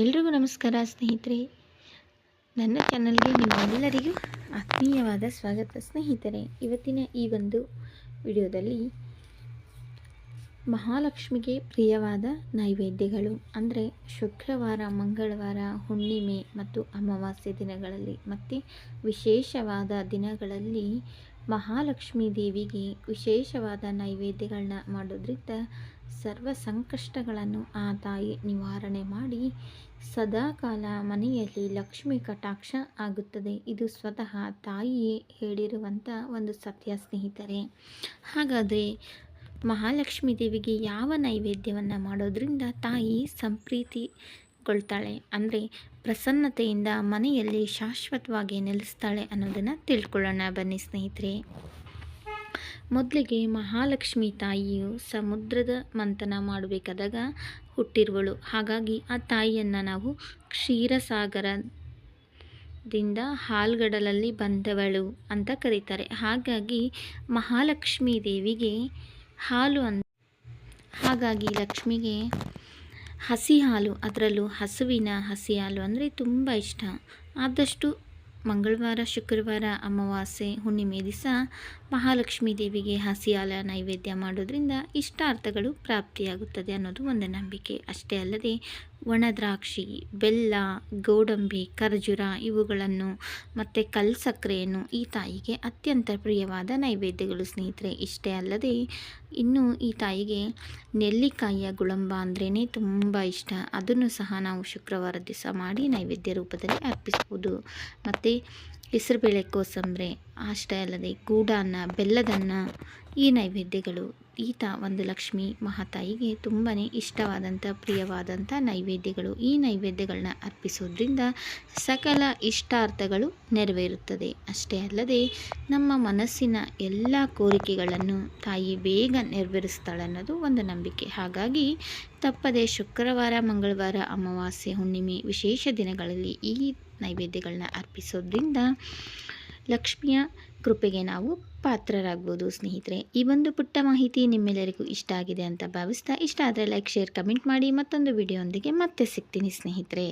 ಎಲ್ರಿಗೂ ನಮಸ್ಕಾರ ಸ್ನೇಹಿತರೆ. ನನ್ನ ಚಾನಲ್ಗೆ ನಿಮ್ಮೆಲ್ಲರಿಗೂ ಆತ್ಮೀಯವಾದ ಸ್ವಾಗತ ಸ್ನೇಹಿತರೆ. ಇವತ್ತಿನ ಈ ಒಂದು ವಿಡಿಯೋದಲ್ಲಿ ಮಹಾಲಕ್ಷ್ಮಿಗೆ ಪ್ರಿಯವಾದ ನೈವೇದ್ಯಗಳು ಅಂದರೆ ಶುಕ್ರವಾರ, ಮಂಗಳವಾರ, ಹುಣ್ಣಿಮೆ ಮತ್ತು ಅಮಾವಾಸ್ಯೆ ದಿನಗಳಲ್ಲಿ ಮತ್ತು ವಿಶೇಷವಾದ ದಿನಗಳಲ್ಲಿ ಮಹಾಲಕ್ಷ್ಮೀ ದೇವಿಗೆ ವಿಶೇಷವಾದ ನೈವೇದ್ಯಗಳನ್ನ ಮಾಡೋದ್ರಿಂದ ಸರ್ವ ಸಂಕಷ್ಟಗಳನ್ನು ಆ ತಾಯಿ ನಿವಾರಣೆ ಮಾಡಿ ಸದಾಕಾಲ ಮನೆಯಲ್ಲಿ ಲಕ್ಷ್ಮಿ ಕಟಾಕ್ಷ ಆಗುತ್ತದೆ. ಇದು ಸ್ವತಃ ತಾಯಿಯೇ ಹೇಳಿರುವಂಥ ಒಂದು ಸತ್ಯ ಸ್ನೇಹಿತರೆ. ಹಾಗಾದರೆ ಮಹಾಲಕ್ಷ್ಮೀ ದೇವಿಗೆ ಯಾವ ನೈವೇದ್ಯವನ್ನು ಮಾಡೋದ್ರಿಂದ ತಾಯಿ ಸಂಪ್ರೀತಿಗೊಳ್ತಾಳೆ? ಅಂದರೆ ಪ್ರಸನ್ನತೆಯಿಂದ ಮನೆಯಲ್ಲಿ ಶಾಶ್ವತವಾಗಿ ನೆಲೆಸ್ತಾಳೆ ಅನ್ನೋದನ್ನು ತಿಳ್ಕೊಳ್ಳೋಣ ಬನ್ನಿ ಸ್ನೇಹಿತರೆ. ಮೊದಲಿಗೆ ಮಹಾಲಕ್ಷ್ಮಿ ತಾಯಿಯು ಸಮುದ್ರದ ಮಂಥನ ಮಾಡಬೇಕಾದಾಗ ಹುಟ್ಟಿರುವಳು. ಹಾಗಾಗಿ ಆ ತಾಯಿಯನ್ನು ನಾವು ಕ್ಷೀರಸಾಗರದಿಂದ ಹಾಲ್ಗಡಲಲ್ಲಿ ಬಂದವಳು ಅಂತ ಕರೀತಾರೆ. ಹಾಗಾಗಿ ಮಹಾಲಕ್ಷ್ಮೀ ದೇವಿಗೆ ಹಾಲು ಅಂದ ಹಾಗಾಗಿ ಲಕ್ಷ್ಮಿಗೆ ಹಸಿ ಹಾಲು, ಅದರಲ್ಲೂ ಹಸುವಿನ ಹಸಿ ಹಾಲು ಅಂದರೆ ತುಂಬ ಇಷ್ಟ. ಆದಷ್ಟು ಮಂಗಳವಾರ, ಶುಕ್ರವಾರ, ಅಮಾವಾಸ್ಯೆ, ಹುಣ್ಣಿಮೆ ದಿವಸ ಮಹಾಲಕ್ಷ್ಮೀ ದೇವಿಗೆ ಹಸಿಯಾಲ ನೈವೇದ್ಯ ಮಾಡೋದ್ರಿಂದ ಇಷ್ಟಾರ್ಥಗಳು ಪ್ರಾಪ್ತಿಯಾಗುತ್ತದೆ ಅನ್ನೋದು ಒಂದು ನಂಬಿಕೆ. ಅಷ್ಟೇ ಅಲ್ಲದೆ ಒಣ ದ್ರಾಕ್ಷಿ ಬೆಲ್ಲ, ಗೋಡಂಬಿ, ಖರ್ಜೂರ ಇವುಗಳನ್ನು ಮತ್ತು ಕಲ್ ಸಕ್ಕರೆಯನ್ನು ಈ ತಾಯಿಗೆ ಅತ್ಯಂತ ಪ್ರಿಯವಾದ ನೈವೇದ್ಯಗಳು ಸ್ನೇಹಿತರೆ. ಇಷ್ಟೇ ಅಲ್ಲದೆ ಇನ್ನು ಈ ತಾಯಿಗೆ ನೆಲ್ಲಿಕಾಯಿಯ ಗುಳಂಬ ಅಂದ್ರೇ ತುಂಬ ಇಷ್ಟ. ಅದನ್ನು ಸಹ ನಾವು ಶುಕ್ರವಾರ ದಿವಸ ಮಾಡಿ ನೈವೇದ್ಯ ರೂಪದಲ್ಲಿ ಅರ್ಪಿಸ್ಬೋದು. ಮತ್ತು ಹೆಸರುಬೇಳೆ ಕೋಸಂಬರೆ, ಅಷ್ಟೇ ಅಲ್ಲದೆ ಗೂಡಾನ್ನ, ಬೆಲ್ಲದನ್ನ ಈ ನೈವೇದ್ಯಗಳು ಈತ ಒಂದು ಲಕ್ಷ್ಮಿ ಮಹಾತಾಯಿಗೆ ತುಂಬಾ ಇಷ್ಟವಾದಂಥ, ಪ್ರಿಯವಾದಂಥ ನೈವೇದ್ಯಗಳು. ಈ ನೈವೇದ್ಯಗಳನ್ನ ಅರ್ಪಿಸೋದ್ರಿಂದ ಸಕಲ ಇಷ್ಟಾರ್ಥಗಳು ನೆರವೇರುತ್ತದೆ. ಅಷ್ಟೇ ಅಲ್ಲದೆ ನಮ್ಮ ಮನಸ್ಸಿನ ಎಲ್ಲ ಕೋರಿಕೆಗಳನ್ನು ತಾಯಿ ಬೇಗ ನೆರವೇರಿಸ್ತಾಳೆ ಅನ್ನೋದು ಒಂದು ನಂಬಿಕೆ. ಹಾಗಾಗಿ ತಪ್ಪದೆ ಶುಕ್ರವಾರ, ಮಂಗಳವಾರ, ಅಮಾವಾಸ್ಯೆ, ಹುಣ್ಣಿಮೆ ವಿಶೇಷ ದಿನಗಳಲ್ಲಿ ಈ ನೈವೇದ್ಯಗಳನ್ನ ಅರ್ಪಿಸೋದ್ರಿಂದ ಲಕ್ಷ್ಮಿಯ ಕೃಪೆಗೆ ನಾವು ಪಾತ್ರರಾಗ್ಬೋದು, ಸ್ನೇಹಿತರೆ. ಈ ಒಂದು ಪುಟ್ಟ ಮಾಹಿತಿ ನಿಮ್ಮೆಲ್ಲರಿಗೂ ಇಷ್ಟ ಆಗಿದೆ ಅಂತ ಭಾವಿಸ್ತಾ ಇಷ್ಟ ಆದರೆ ಲೈಕ್ ಶೇರ್ ಕಮೆಂಟ್ ಮಾಡಿ ಮತ್ತೊಂದು ವಿಡಿಯೋದೊಂದಿಗೆ ಮತ್ತೆ ಸಿಗ್ತೀನಿ, ಸ್ನೇಹಿತರೆ.